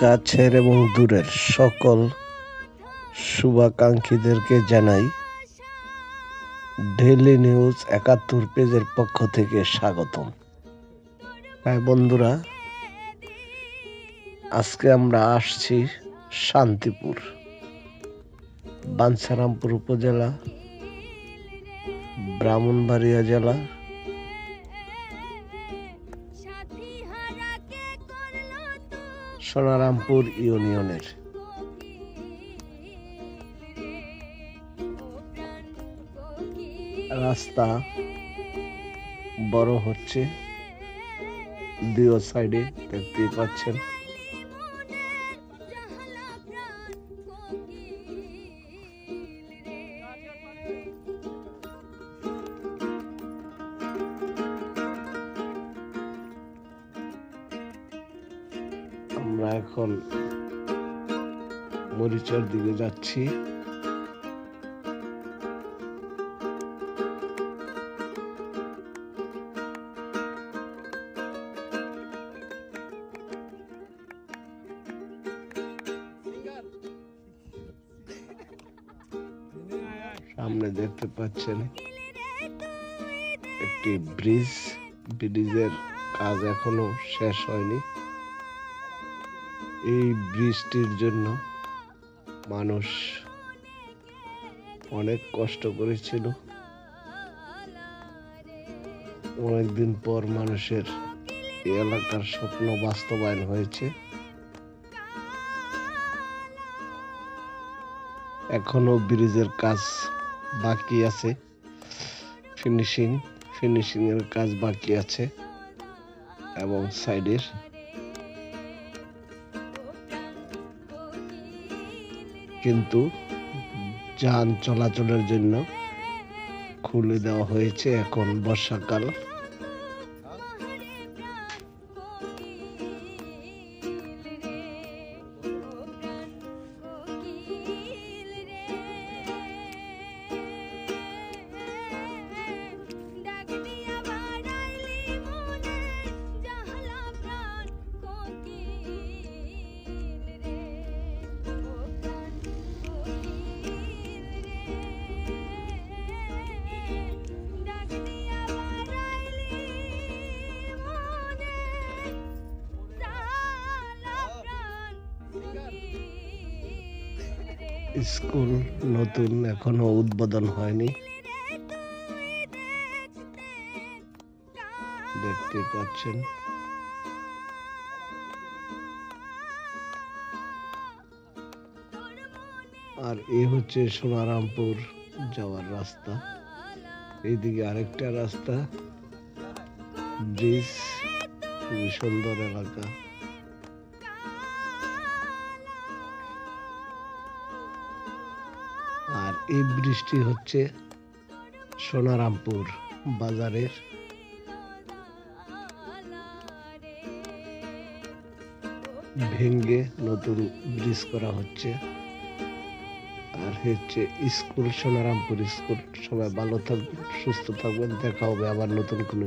কাছের এবং দূরের সকল শুভাকাঙ্ক্ষীদেরকে জানাই ডেইলি নিউজ একাত্তর পেজের পক্ষ থেকে স্বাগতম। হ্যাঁ বন্ধুরা, আজকে আমরা আসছি শান্তিপুর, বাঞ্ছারামপুর উপজেলা, ব্রাহ্মণবাড়িয়া জেলা। সোনারামপুর ইউনিয়নের। রাস্তা বড় হচ্ছে দুই সাইডে দেখতেই পাচ্ছেন। আমরা এখন মরিচার দিকে যাচ্ছি। সামনে দেখতে পাচ্ছেন একটি ব্রিজ। ব্রিজের কাজ এখনও শেষ হয়নি। এই বৃষ্টির জন্য মানুষ অনেক কষ্ট করেছিল। অনেকদিন পর মানুষের এলাকার স্বপ্ন বাস্তবায়ন হয়েছে। এখনও ব্রিজের কাজ বাকি আছে। ফিনিশিং ফিনিশিং এর কাজ বাকি আছে। এবং সাইডের কিন্তু যান চলাচলের জন্য খুলে দেওয়া হয়েছে এখন বর্ষাকাল। স্কুল নতুন, এখনও উদ্বোধন হয়নি। দেখতে পাচ্ছেন। আর এ হচ্ছে সোনারামপুর যাওয়ার রাস্তা। এইদিকে আরেকটা রাস্তা, ব্রিজ, খুবই সুন্দর এলাকা। আর এই বৃষ্টি হচ্ছে সোনারামপুর বাজারের। ভেঙ্গে নতুন ব্রিজ করা হচ্ছে। আর হচ্ছে স্কুল সোনারামপুর স্কুল সবাই ভালো থাকবেন, সুস্থ থাকবেন, দেখা হবে আবার নতুন কোনো